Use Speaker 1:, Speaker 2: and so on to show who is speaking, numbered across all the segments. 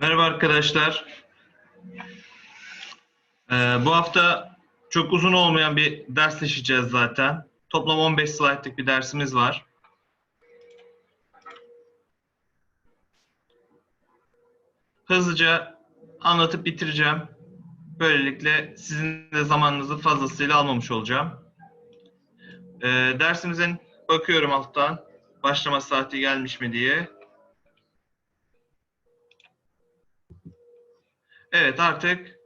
Speaker 1: Merhaba arkadaşlar. Ee, bu hafta çok uzun olmayan bir ders işleyeceğiz zaten. Toplam 15 slaytlık bir dersimiz var. Hızlıca anlatıp bitireceğim. Böylelikle sizin de zamanınızı fazlasıyla almamış olacağım. Ee, dersimizin bakıyorum alttan başlama saati gelmiş mi diye. Evet artık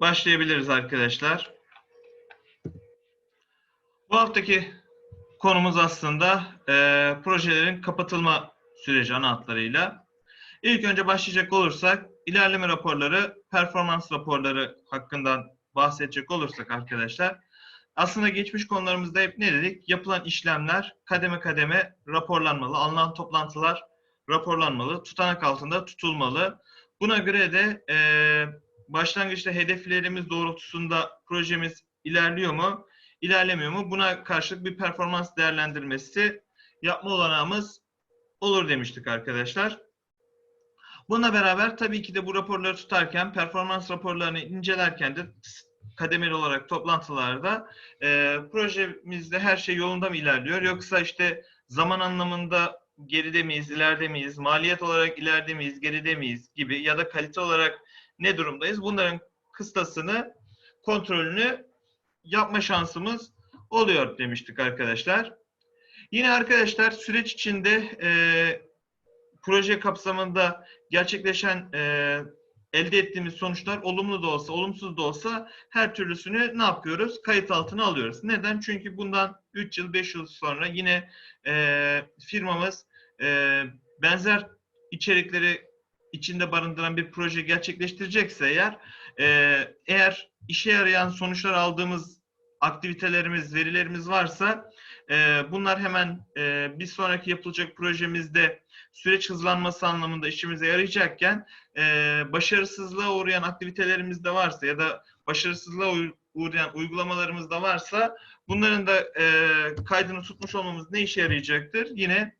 Speaker 1: başlayabiliriz arkadaşlar. Bu haftaki konumuz aslında e, projelerin kapatılma süreci ana hatlarıyla. İlk önce başlayacak olursak ilerleme raporları, performans raporları hakkından bahsedecek olursak arkadaşlar. Aslında geçmiş konularımızda hep ne dedik? Yapılan işlemler kademe kademe raporlanmalı, alınan toplantılar raporlanmalı, tutanak altında tutulmalı. Buna göre de e, başlangıçta hedeflerimiz doğrultusunda projemiz ilerliyor mu, ilerlemiyor mu? Buna karşılık bir performans değerlendirmesi yapma olanağımız olur demiştik arkadaşlar. Buna beraber tabii ki de bu raporları tutarken, performans raporlarını incelerken de kademeli olarak toplantılarda e, projemizde her şey yolunda mı ilerliyor? Yoksa işte zaman anlamında geride miyiz, ileride miyiz, maliyet olarak ileride miyiz, geride miyiz gibi ya da kalite olarak ne durumdayız? Bunların kıstasını, kontrolünü yapma şansımız oluyor demiştik arkadaşlar. Yine arkadaşlar süreç içinde e, proje kapsamında gerçekleşen e, elde ettiğimiz sonuçlar olumlu da olsa, olumsuz da olsa her türlüsünü ne yapıyoruz? Kayıt altına alıyoruz. Neden? Çünkü bundan 3 yıl, 5 yıl sonra yine e, firmamız e, benzer içerikleri içinde barındıran bir proje gerçekleştirecekse eğer, e, eğer işe yarayan sonuçlar aldığımız aktivitelerimiz, verilerimiz varsa e, bunlar hemen e, bir sonraki yapılacak projemizde süreç hızlanması anlamında işimize yarayacakken e, başarısızlığa uğrayan aktivitelerimiz de varsa ya da başarısızlığa uğrayan uygulamalarımız da varsa bunların da e, kaydını tutmuş olmamız ne işe yarayacaktır? Yine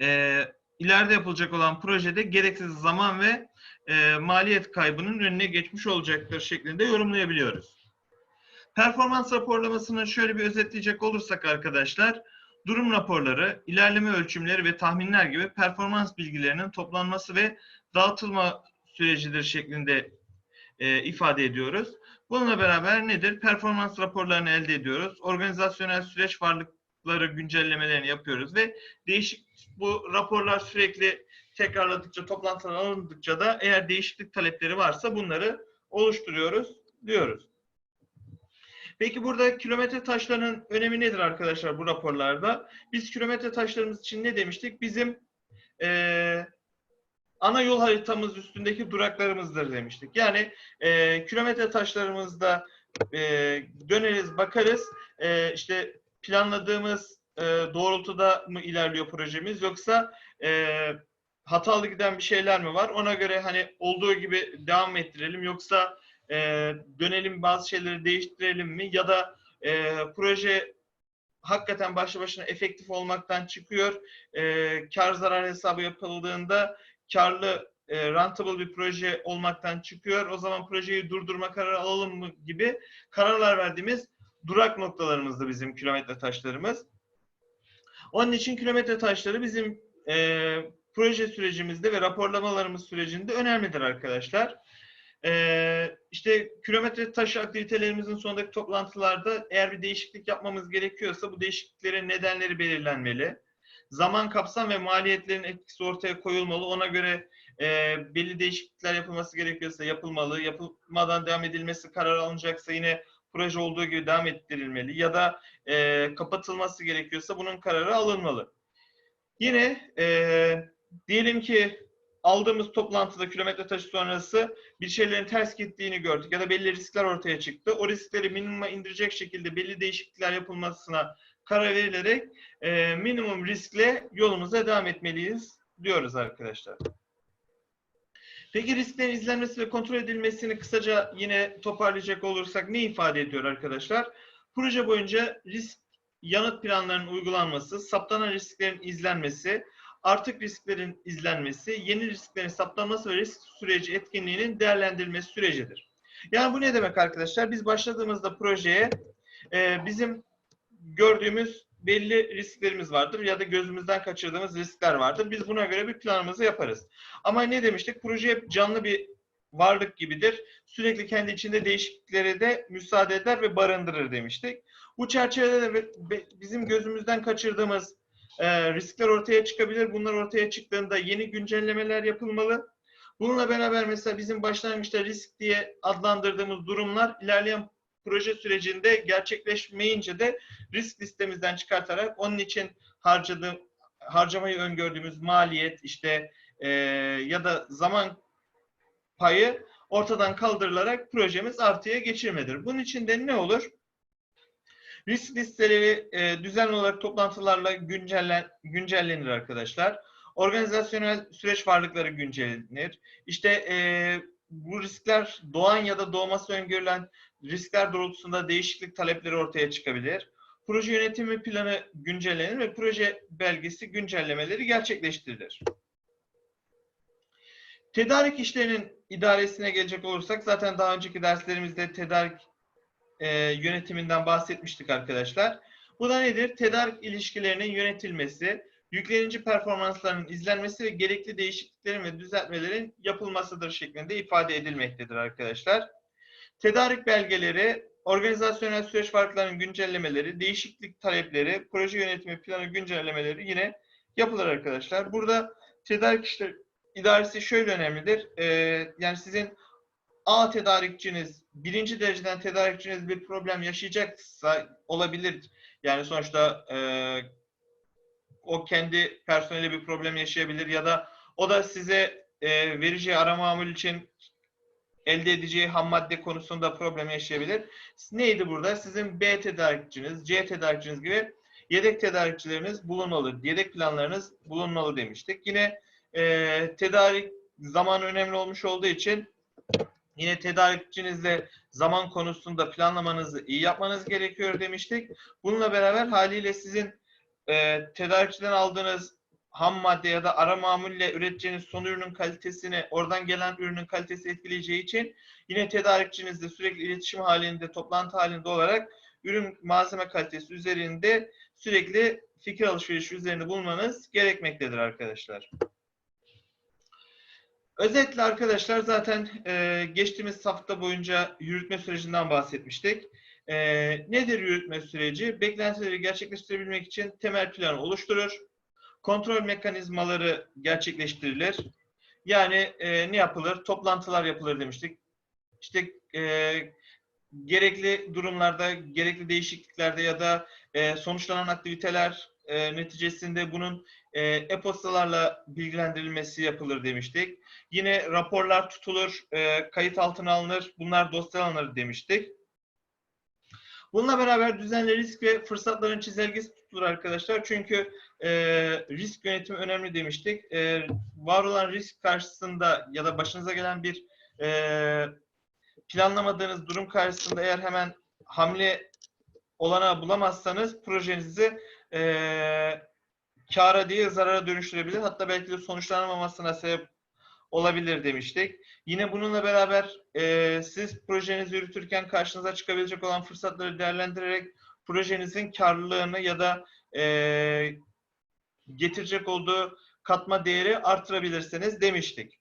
Speaker 1: e, ileride yapılacak olan projede gereksiz zaman ve e, maliyet kaybının önüne geçmiş olacaktır şeklinde yorumlayabiliyoruz. Performans raporlamasını şöyle bir özetleyecek olursak arkadaşlar, durum raporları, ilerleme ölçümleri ve tahminler gibi performans bilgilerinin toplanması ve dağıtılma sürecidir şeklinde e, ifade ediyoruz. Bununla beraber nedir? Performans raporlarını elde ediyoruz. Organizasyonel süreç varlıkları güncellemelerini yapıyoruz ve değişik bu raporlar sürekli tekrarladıkça, toplantılar alındıkça da eğer değişiklik talepleri varsa bunları oluşturuyoruz diyoruz. Peki burada kilometre taşlarının önemi nedir arkadaşlar bu raporlarda? Biz kilometre taşlarımız için ne demiştik? Bizim e, ana yol haritamız üstündeki duraklarımızdır demiştik. Yani e, kilometre taşlarımızda e, döneriz, bakarız. E, işte planladığımız e, doğrultuda mı ilerliyor projemiz yoksa e, hatalı giden bir şeyler mi var? Ona göre hani olduğu gibi devam ettirelim yoksa e, dönelim bazı şeyleri değiştirelim mi ya da e, proje hakikaten başlı başına efektif olmaktan çıkıyor. E, kar zarar hesabı yapıldığında karlı e, rentable bir proje olmaktan çıkıyor. O zaman projeyi durdurma kararı alalım mı gibi kararlar verdiğimiz durak noktalarımızda bizim kilometre taşlarımız. Onun için kilometre taşları bizim e, proje sürecimizde ve raporlamalarımız sürecinde önemlidir arkadaşlar. Ee, işte kilometre taşı aktivitelerimizin sonundaki toplantılarda eğer bir değişiklik yapmamız gerekiyorsa bu değişikliklerin nedenleri belirlenmeli. Zaman kapsam ve maliyetlerin etkisi ortaya koyulmalı. Ona göre e, belli değişiklikler yapılması gerekiyorsa yapılmalı. Yapılmadan devam edilmesi karar alınacaksa yine proje olduğu gibi devam ettirilmeli. Ya da e, kapatılması gerekiyorsa bunun kararı alınmalı. Yine e, diyelim ki aldığımız toplantıda kilometre taşı sonrası bir şeylerin ters gittiğini gördük ya da belli riskler ortaya çıktı. O riskleri minimuma indirecek şekilde belli değişiklikler yapılmasına karar verilerek e, minimum riskle yolumuza devam etmeliyiz diyoruz arkadaşlar. Peki risklerin izlenmesi ve kontrol edilmesini kısaca yine toparlayacak olursak ne ifade ediyor arkadaşlar? Proje boyunca risk yanıt planlarının uygulanması, saptanan risklerin izlenmesi, artık risklerin izlenmesi, yeni risklerin saptanması ve risk süreci etkinliğinin değerlendirilmesi sürecidir. Yani bu ne demek arkadaşlar? Biz başladığımızda projeye e, bizim gördüğümüz belli risklerimiz vardır ya da gözümüzden kaçırdığımız riskler vardır. Biz buna göre bir planımızı yaparız. Ama ne demiştik? Proje hep canlı bir varlık gibidir. Sürekli kendi içinde değişikliklere de müsaade eder ve barındırır demiştik. Bu çerçevede de bizim gözümüzden kaçırdığımız e, riskler ortaya çıkabilir. Bunlar ortaya çıktığında yeni güncellemeler yapılmalı. Bununla beraber mesela bizim başlangıçta risk diye adlandırdığımız durumlar ilerleyen proje sürecinde gerçekleşmeyince de risk listemizden çıkartarak onun için harcadığım harcamayı öngördüğümüz maliyet işte e, ya da zaman payı ortadan kaldırılarak projemiz artıya geçirmedir. Bunun için de ne olur? Risk listeleri e, düzenli olarak toplantılarla güncellen, güncellenir arkadaşlar. Organizasyonel süreç varlıkları güncellenir. İşte e, bu riskler doğan ya da doğması öngörülen riskler doğrultusunda değişiklik talepleri ortaya çıkabilir. Proje yönetimi planı güncellenir ve proje belgesi güncellemeleri gerçekleştirilir. Tedarik işlerinin idaresine gelecek olursak zaten daha önceki derslerimizde tedarik e, yönetiminden bahsetmiştik arkadaşlar. Bu da nedir? Tedarik ilişkilerinin yönetilmesi, yüklenici performanslarının izlenmesi ve gerekli değişikliklerin ve düzeltmelerin yapılmasıdır şeklinde ifade edilmektedir arkadaşlar. Tedarik belgeleri, organizasyonel süreç farklarının güncellemeleri, değişiklik talepleri, proje yönetimi planı güncellemeleri yine yapılır arkadaşlar. Burada tedarik işleri idaresi şöyle önemlidir. Ee, yani sizin A tedarikçiniz, birinci dereceden tedarikçiniz bir problem yaşayacaksa olabilir. Yani sonuçta e, o kendi personeli bir problem yaşayabilir ya da o da size e, vereceği ara mamul için elde edeceği ham madde konusunda problem yaşayabilir. Neydi burada? Sizin B tedarikçiniz, C tedarikçiniz gibi yedek tedarikçileriniz bulunmalı, yedek planlarınız bulunmalı demiştik. Yine e, tedarik zaman önemli olmuş olduğu için yine tedarikçinizle zaman konusunda planlamanızı iyi yapmanız gerekiyor demiştik. Bununla beraber haliyle sizin e, tedarikçiden aldığınız ham madde ya da ara mamulle üreteceğiniz son ürünün kalitesini, oradan gelen ürünün kalitesi etkileyeceği için yine tedarikçinizle sürekli iletişim halinde, toplantı halinde olarak ürün malzeme kalitesi üzerinde sürekli fikir alışverişi üzerinde bulunmanız gerekmektedir arkadaşlar. Özetle arkadaşlar zaten e, geçtiğimiz hafta boyunca yürütme sürecinden bahsetmiştik. E, nedir yürütme süreci? Beklentileri gerçekleştirebilmek için temel planı oluşturur. Kontrol mekanizmaları gerçekleştirilir. Yani e, ne yapılır? Toplantılar yapılır demiştik. İşte e, gerekli durumlarda, gerekli değişikliklerde ya da e, sonuçlanan aktiviteler e, neticesinde bunun e, e-postalarla bilgilendirilmesi yapılır demiştik. Yine raporlar tutulur, e, kayıt altına alınır, bunlar dosyalanır demiştik. Bununla beraber düzenli risk ve fırsatların çizelgesi tutulur arkadaşlar. Çünkü e, risk yönetimi önemli demiştik. E, var olan risk karşısında ya da başınıza gelen bir e, planlamadığınız durum karşısında eğer hemen hamle olanağı bulamazsanız projenizi e, kâra değil zarara dönüştürebilir. Hatta belki de sonuçlanamamasına sebep olabilir demiştik. Yine bununla beraber e, siz projenizi yürütürken karşınıza çıkabilecek olan fırsatları değerlendirerek projenizin karlılığını ya da e, getirecek olduğu katma değeri artırabilirsiniz demiştik.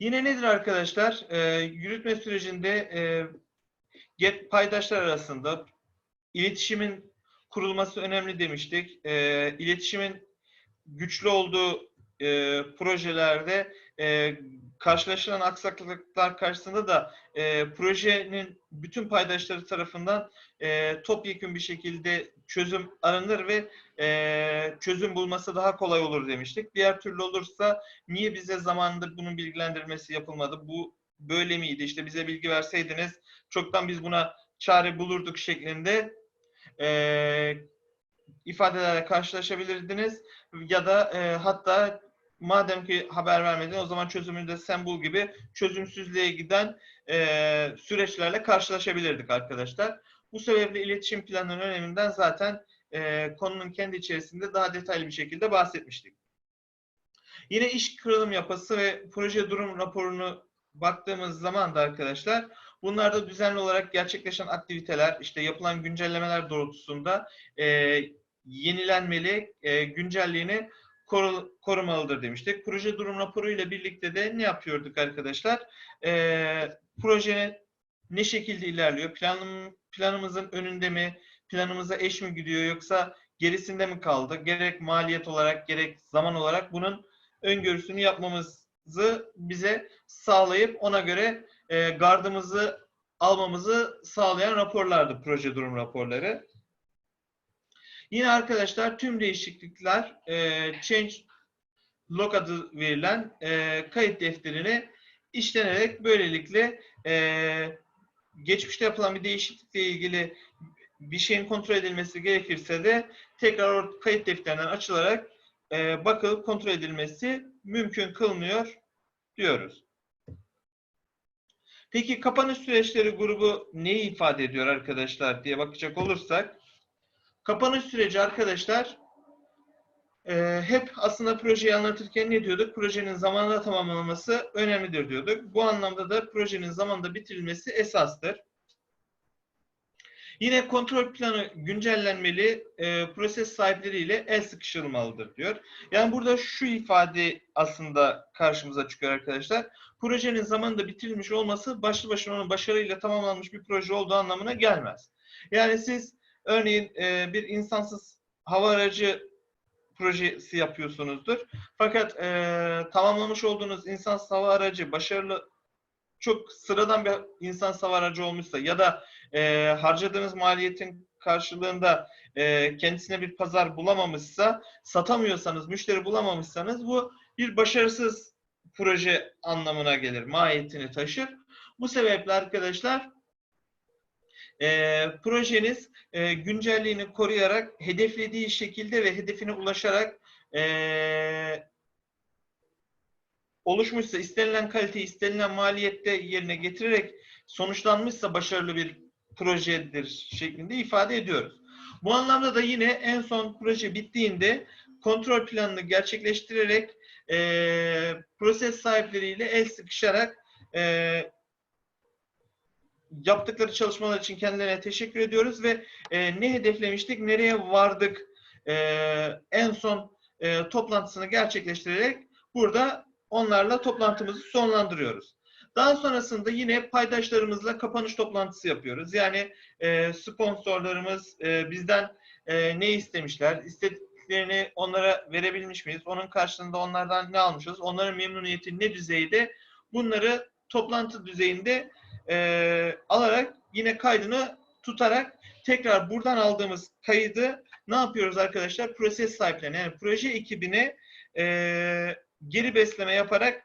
Speaker 1: Yine nedir arkadaşlar? E, yürütme sürecinde e, get paydaşlar arasında iletişimin kurulması önemli demiştik. E, iletişimin güçlü olduğu e, projelerde e, karşılaşılan aksaklıklar karşısında da e, projenin bütün paydaşları tarafından e, topyekun bir şekilde çözüm aranır ve e, çözüm bulması daha kolay olur demiştik. Diğer türlü olursa niye bize zamanında bunun bilgilendirmesi yapılmadı? Bu böyle miydi? İşte bize bilgi verseydiniz çoktan biz buna çare bulurduk şeklinde e, ifadelerle karşılaşabilirdiniz ya da e, hatta madem ki haber vermedin o zaman çözümünü de sen bul gibi çözümsüzlüğe giden e, süreçlerle karşılaşabilirdik arkadaşlar. Bu sebeple iletişim planının öneminden zaten e, konunun kendi içerisinde daha detaylı bir şekilde bahsetmiştik. Yine iş kırılım yapısı ve proje durum raporunu baktığımız zaman da arkadaşlar bunlarda düzenli olarak gerçekleşen aktiviteler, işte yapılan güncellemeler doğrultusunda e, yenilenmeli, e, güncelliğini korumalıdır demiştik. Proje durum raporu ile birlikte de ne yapıyorduk arkadaşlar? E, projenin ne şekilde ilerliyor? Planım, planımızın önünde mi? Planımıza eş mi gidiyor yoksa gerisinde mi kaldı? Gerek maliyet olarak gerek zaman olarak bunun öngörüsünü yapmamızı bize sağlayıp ona göre e, gardımızı almamızı sağlayan raporlardı proje durum raporları. Yine arkadaşlar tüm değişiklikler e, change log adı verilen e, kayıt defterine işlenerek böylelikle e, geçmişte yapılan bir değişiklikle ilgili bir şeyin kontrol edilmesi gerekirse de tekrar kayıt defterinden açılarak e, bakılıp kontrol edilmesi mümkün kılınıyor diyoruz. Peki kapanış süreçleri grubu neyi ifade ediyor arkadaşlar diye bakacak olursak kapanış süreci arkadaşlar e, hep aslında projeyi anlatırken ne diyorduk? Projenin zamanında tamamlanması önemlidir diyorduk. Bu anlamda da projenin zamanında bitirilmesi esastır. Yine kontrol planı güncellenmeli, e, proses sahipleriyle el sıkışılmalıdır diyor. Yani burada şu ifade aslında karşımıza çıkıyor arkadaşlar. Projenin zamanında bitirilmiş olması başlı başına onun başarıyla tamamlanmış bir proje olduğu anlamına gelmez. Yani siz örneğin e, bir insansız hava aracı projesi yapıyorsunuzdur. Fakat e, tamamlamış olduğunuz insansız hava aracı başarılı çok sıradan bir insan hava aracı olmuşsa ya da e, harcadığınız maliyetin karşılığında e, kendisine bir pazar bulamamışsa, satamıyorsanız, müşteri bulamamışsanız bu bir başarısız proje anlamına gelir, mahiyetini taşır. Bu sebeple arkadaşlar e, projeniz e, güncelliğini koruyarak, hedeflediği şekilde ve hedefine ulaşarak e, oluşmuşsa, istenilen kalite, istenilen maliyette yerine getirerek sonuçlanmışsa başarılı bir projedir şeklinde ifade ediyoruz. Bu anlamda da yine en son proje bittiğinde kontrol planını gerçekleştirerek e, proses sahipleriyle el sıkışarak e, yaptıkları çalışmalar için kendilerine teşekkür ediyoruz ve e, ne hedeflemiştik, nereye vardık e, en son e, toplantısını gerçekleştirerek burada onlarla toplantımızı sonlandırıyoruz. Daha sonrasında yine paydaşlarımızla kapanış toplantısı yapıyoruz. Yani e, sponsorlarımız e, bizden e, ne istemişler, istediklerini onlara verebilmiş miyiz, onun karşılığında onlardan ne almışız, onların memnuniyeti ne düzeyde bunları toplantı düzeyinde e, alarak yine kaydını tutarak tekrar buradan aldığımız kaydı ne yapıyoruz arkadaşlar? Proses sahiplerine yani proje ekibine e, geri besleme yaparak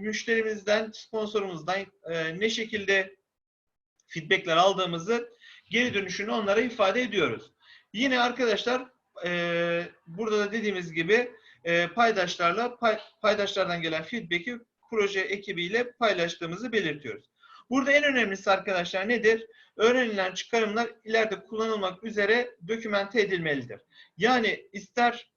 Speaker 1: müşterimizden, sponsorumuzdan e, ne şekilde feedbackler aldığımızı geri dönüşünü onlara ifade ediyoruz. Yine arkadaşlar e, burada da dediğimiz gibi e, paydaşlarla pay, paydaşlardan gelen feedback'i proje ekibiyle paylaştığımızı belirtiyoruz. Burada en önemlisi arkadaşlar nedir? Öğrenilen çıkarımlar ileride kullanılmak üzere dokümente edilmelidir. Yani ister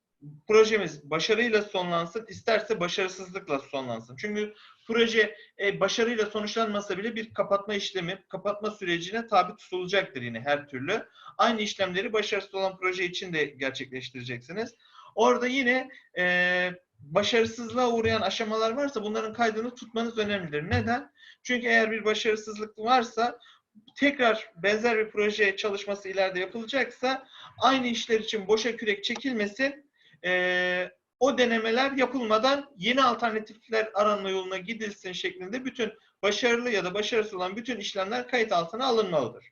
Speaker 1: projemiz başarıyla sonlansın, isterse başarısızlıkla sonlansın. Çünkü proje e, başarıyla sonuçlanmasa bile bir kapatma işlemi, kapatma sürecine tabi tutulacaktır yine her türlü. Aynı işlemleri başarısız olan proje için de gerçekleştireceksiniz. Orada yine e, başarısızlığa uğrayan aşamalar varsa bunların kaydını tutmanız önemlidir. Neden? Çünkü eğer bir başarısızlık varsa tekrar benzer bir proje çalışması ileride yapılacaksa aynı işler için boşa kürek çekilmesin e, o denemeler yapılmadan yeni alternatifler aranma yoluna gidilsin şeklinde bütün başarılı ya da başarısız olan bütün işlemler kayıt altına alınmalıdır.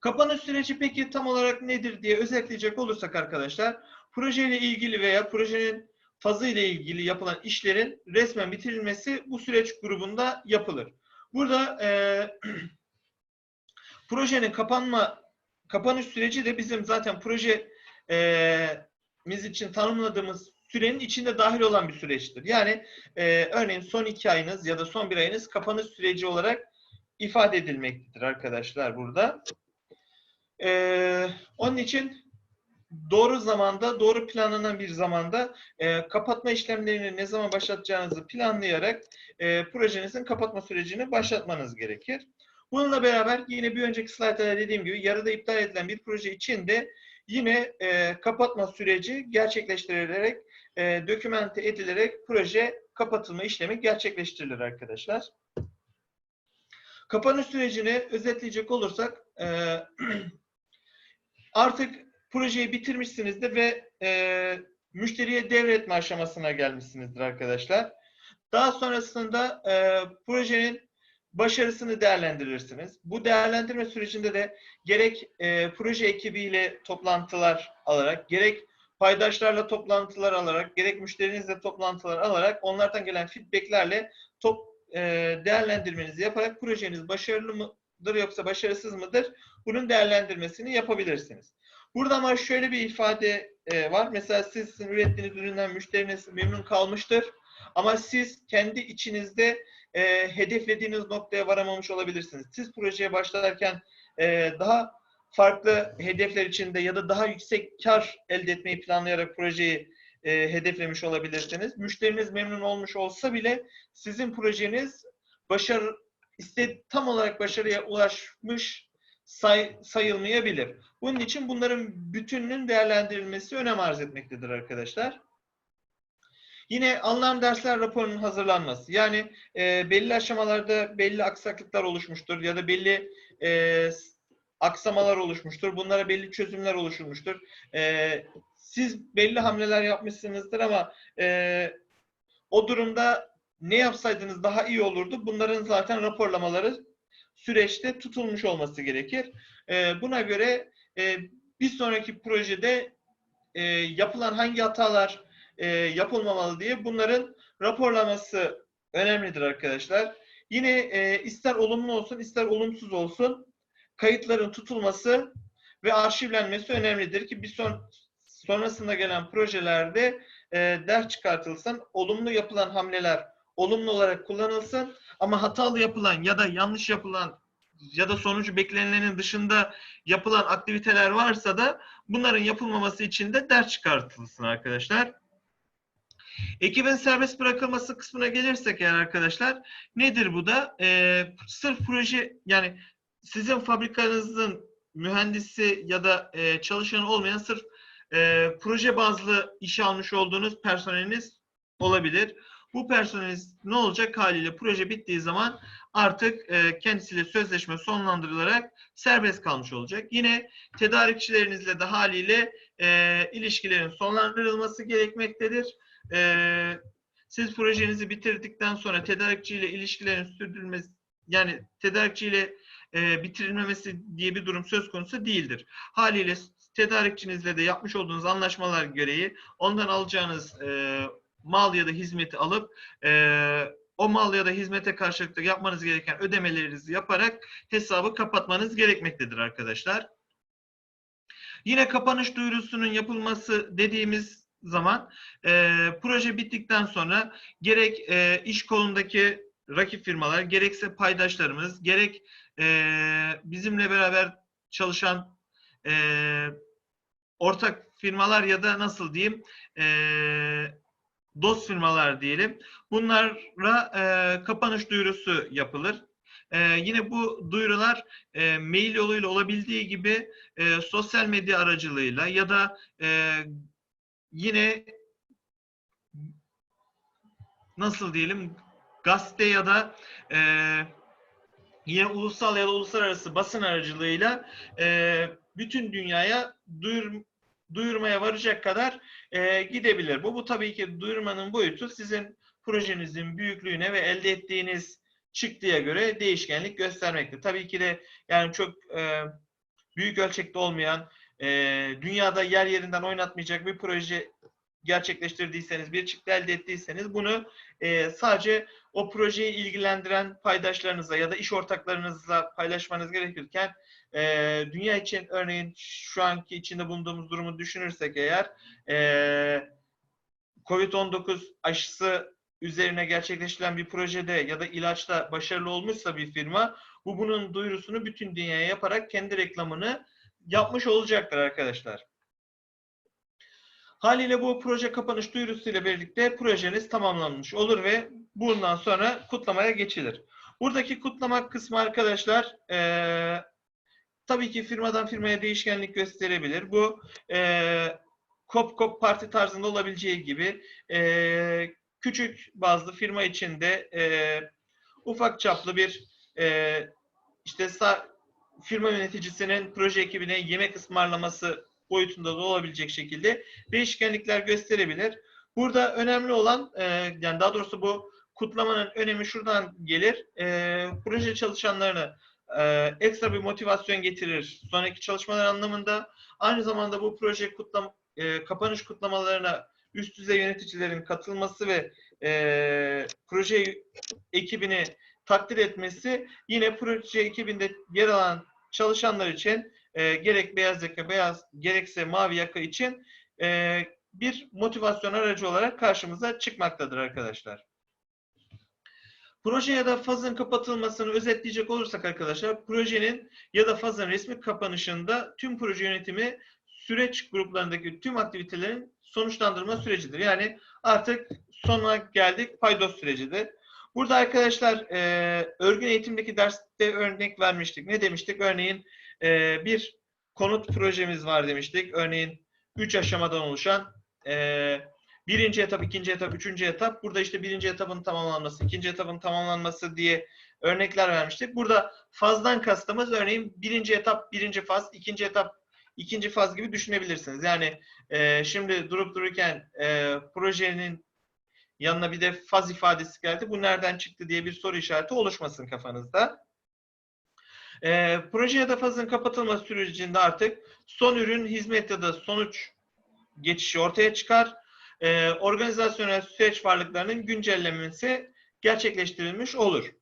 Speaker 1: Kapanış süreci peki tam olarak nedir diye özetleyecek olursak arkadaşlar, projeyle ilgili veya projenin fazı ile ilgili yapılan işlerin resmen bitirilmesi bu süreç grubunda yapılır. Burada e, projenin kapanma kapanış süreci de bizim zaten proje e, için tanımladığımız sürenin içinde dahil olan bir süreçtir. Yani e, örneğin son iki ayınız ya da son bir ayınız kapanış süreci olarak ifade edilmektedir arkadaşlar burada. Ee, onun için doğru zamanda, doğru planlanan bir zamanda e, kapatma işlemlerini ne zaman başlatacağınızı planlayarak e, projenizin kapatma sürecini başlatmanız gerekir. Bununla beraber yine bir önceki slaytta dediğim gibi yarıda iptal edilen bir proje için de yine e, kapatma süreci gerçekleştirilerek, e, dokümente edilerek proje kapatılma işlemi gerçekleştirilir arkadaşlar. Kapanış sürecini özetleyecek olursak e, artık projeyi bitirmişsinizdir ve e, müşteriye devretme aşamasına gelmişsinizdir arkadaşlar. Daha sonrasında e, projenin başarısını değerlendirirsiniz. Bu değerlendirme sürecinde de gerek e, proje ekibiyle toplantılar alarak, gerek paydaşlarla toplantılar alarak, gerek müşterinizle toplantılar alarak onlardan gelen feedbacklerle top e, değerlendirmenizi yaparak projeniz başarılı mıdır yoksa başarısız mıdır? Bunun değerlendirmesini yapabilirsiniz. Burada ama şöyle bir ifade e, var. Mesela siz sizin ürettiğiniz üründen müşteriniz memnun kalmıştır. Ama siz kendi içinizde e, hedeflediğiniz noktaya varamamış olabilirsiniz. Siz projeye başlarken e, daha farklı hedefler içinde ya da daha yüksek kar elde etmeyi planlayarak projeyi e, hedeflemiş olabilirsiniz. Müşteriniz memnun olmuş olsa bile sizin projeniz başarı iste tam olarak başarıya ulaşmış say, sayılmayabilir. Bunun için bunların bütününün değerlendirilmesi önem arz etmektedir arkadaşlar. Yine alınan dersler raporunun hazırlanması. Yani e, belli aşamalarda belli aksaklıklar oluşmuştur ya da belli e, aksamalar oluşmuştur. Bunlara belli çözümler oluşulmuştur. E, siz belli hamleler yapmışsınızdır ama e, o durumda ne yapsaydınız daha iyi olurdu. Bunların zaten raporlamaları süreçte tutulmuş olması gerekir. E, buna göre e, bir sonraki projede e, yapılan hangi hatalar e, yapılmamalı diye bunların raporlaması önemlidir arkadaşlar. Yine ister olumlu olsun ister olumsuz olsun kayıtların tutulması ve arşivlenmesi önemlidir ki bir son sonrasında gelen projelerde e, ders çıkartılsın, olumlu yapılan hamleler olumlu olarak kullanılsın ama hatalı yapılan ya da yanlış yapılan ya da sonucu beklenilenin dışında yapılan aktiviteler varsa da bunların yapılmaması için de ders çıkartılsın arkadaşlar. Ekibin serbest bırakılması kısmına gelirsek eğer arkadaşlar nedir bu da? Ee, sırf proje yani sizin fabrikanızın mühendisi ya da e, çalışanı olmayan sırf e, proje bazlı işe almış olduğunuz personeliniz olabilir. Bu personeliniz ne olacak haliyle proje bittiği zaman artık e, kendisiyle sözleşme sonlandırılarak serbest kalmış olacak. Yine tedarikçilerinizle de haliyle e, ilişkilerin sonlandırılması gerekmektedir. E, siz projenizi bitirdikten sonra tedarikçiyle ilişkilerin sürdürülmesi yani tedarikçiyle e, bitirilmemesi diye bir durum söz konusu değildir. Haliyle tedarikçinizle de yapmış olduğunuz anlaşmalar gereği ondan alacağınız e, mal ya da hizmeti alıp e, o mal ya da hizmete karşılık yapmanız gereken ödemelerinizi yaparak hesabı kapatmanız gerekmektedir arkadaşlar. Yine kapanış duyurusunun yapılması dediğimiz zaman e, proje bittikten sonra gerek e, iş kolundaki rakip firmalar, gerekse paydaşlarımız, gerek e, bizimle beraber çalışan e, ortak firmalar ya da nasıl diyeyim e, dost firmalar diyelim. Bunlara e, kapanış duyurusu yapılır. E, yine bu duyurular e, mail yoluyla olabildiği gibi e, sosyal medya aracılığıyla ya da e, yine nasıl diyelim gazete ya da e, yine ulusal ya da uluslararası basın aracılığıyla e, bütün dünyaya duyur, duyurmaya varacak kadar e, gidebilir. Bu, bu tabii ki duyurmanın boyutu sizin projenizin büyüklüğüne ve elde ettiğiniz çıktıya göre değişkenlik göstermekte. Tabii ki de yani çok e, büyük ölçekte olmayan, e, dünyada yer yerinden oynatmayacak bir proje gerçekleştirdiyseniz, bir çıktı elde ettiyseniz bunu e, sadece o projeyi ilgilendiren paydaşlarınızla ya da iş ortaklarınızla paylaşmanız gerekirken e, dünya için örneğin şu anki içinde bulunduğumuz durumu düşünürsek eğer e, COVID-19 aşısı üzerine gerçekleştirilen bir projede ya da ilaçta başarılı olmuşsa bir firma bu bunun duyurusunu bütün dünyaya yaparak kendi reklamını yapmış olacaktır arkadaşlar. Haliyle bu proje kapanış duyurusuyla birlikte projeniz tamamlanmış olur ve bundan sonra kutlamaya geçilir. Buradaki kutlama kısmı arkadaşlar eee, tabii ki firmadan firmaya değişkenlik gösterebilir. Bu eee kop kop parti tarzında olabileceği gibi eee, küçük bazlı firma içinde eee, ufak çaplı bir eee, işte firma yöneticisinin proje ekibine yemek ısmarlaması boyutunda da olabilecek şekilde değişkenlikler gösterebilir. Burada önemli olan, e, yani daha doğrusu bu kutlamanın önemi şuradan gelir. E, proje çalışanlarını e, ekstra bir motivasyon getirir. Sonraki çalışmalar anlamında aynı zamanda bu proje kutlam e, kapanış kutlamalarına üst düzey yöneticilerin katılması ve e, proje ekibini takdir etmesi yine proje ekibinde yer alan çalışanlar için e, gerek beyaz yaka beyaz gerekse mavi yaka için e, bir motivasyon aracı olarak karşımıza çıkmaktadır arkadaşlar. Proje ya da fazın kapatılmasını özetleyecek olursak arkadaşlar, projenin ya da fazın resmi kapanışında tüm proje yönetimi süreç gruplarındaki tüm aktivitelerin sonuçlandırma sürecidir. Yani artık sona geldik paydos sürecidir. Burada arkadaşlar e, örgün eğitimdeki derste örnek vermiştik. Ne demiştik? Örneğin e, bir konut projemiz var demiştik. Örneğin 3 aşamadan oluşan e, birinci etap, ikinci etap, üçüncü etap. Burada işte birinci etapın tamamlanması, ikinci etapın tamamlanması diye örnekler vermiştik. Burada fazdan kastımız örneğin birinci etap, birinci faz, ikinci etap, ikinci faz gibi düşünebilirsiniz. Yani e, şimdi durup dururken e, projenin yanına bir de faz ifadesi geldi. Bu nereden çıktı diye bir soru işareti oluşmasın kafanızda. E, proje ya da fazın kapatılma sürecinde artık son ürün, hizmet ya da sonuç geçişi ortaya çıkar. E, organizasyonel süreç varlıklarının güncellenmesi gerçekleştirilmiş olur.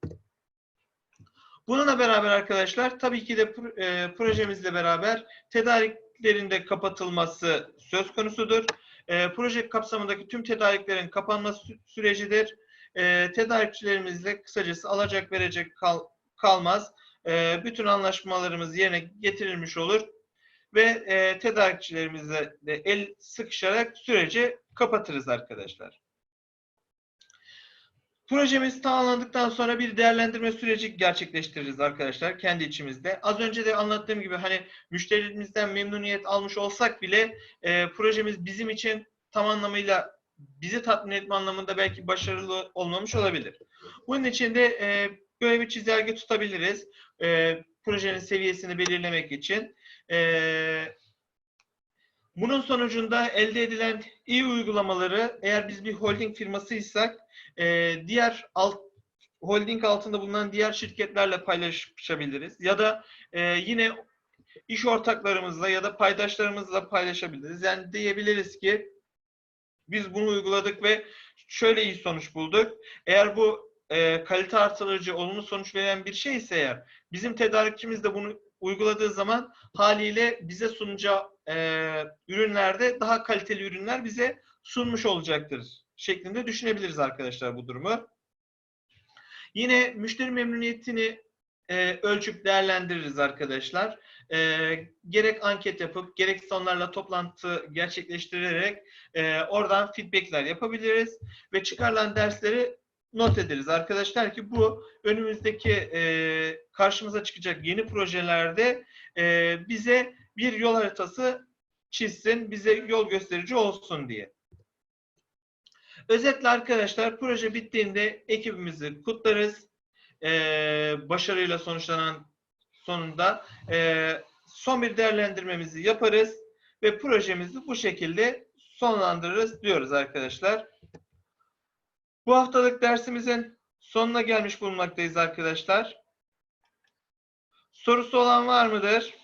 Speaker 1: Bununla beraber arkadaşlar tabii ki de e, projemizle beraber tedariklerin de kapatılması söz konusudur. E, proje kapsamındaki tüm tedariklerin kapanma sü- sürecidir. E, tedarikçilerimizle kısacası alacak verecek kal- kalmaz. E, bütün anlaşmalarımız yerine getirilmiş olur ve e, tedarikçilerimizle de el sıkışarak süreci kapatırız arkadaşlar. Projemiz tamamlandıktan sonra bir değerlendirme süreci gerçekleştiririz arkadaşlar kendi içimizde. Az önce de anlattığım gibi hani müşterimizden memnuniyet almış olsak bile e, projemiz bizim için tam anlamıyla bizi tatmin etme anlamında belki başarılı olmamış olabilir. Bunun için de e, böyle bir çizelge tutabiliriz. E, projenin seviyesini belirlemek için. E, bunun sonucunda elde edilen iyi uygulamaları eğer biz bir holding firmasıysak e, diğer alt holding altında bulunan diğer şirketlerle paylaşabiliriz. Ya da e, yine iş ortaklarımızla ya da paydaşlarımızla paylaşabiliriz. Yani diyebiliriz ki biz bunu uyguladık ve şöyle iyi sonuç bulduk. Eğer bu e, kalite artırıcı, olumlu sonuç veren bir şey ise eğer bizim tedarikçimiz de bunu uyguladığı zaman haliyle bize sunacağı e, ürünlerde daha kaliteli ürünler bize sunmuş olacaktır şeklinde düşünebiliriz arkadaşlar bu durumu. Yine müşteri memnuniyetini e, ölçüp değerlendiririz arkadaşlar. E, gerek anket yapıp gerekse onlarla toplantı gerçekleştirerek e, oradan feedbackler yapabiliriz ve çıkarılan dersleri not ederiz arkadaşlar ki bu önümüzdeki e, karşımıza çıkacak yeni projelerde e, bize bir yol haritası çizsin, bize yol gösterici olsun diye. Özetle arkadaşlar proje bittiğinde ekibimizi kutlarız. Ee, başarıyla sonuçlanan sonunda ee, son bir değerlendirmemizi yaparız ve projemizi bu şekilde sonlandırırız diyoruz arkadaşlar. Bu haftalık dersimizin sonuna gelmiş bulunmaktayız arkadaşlar. Sorusu olan var mıdır?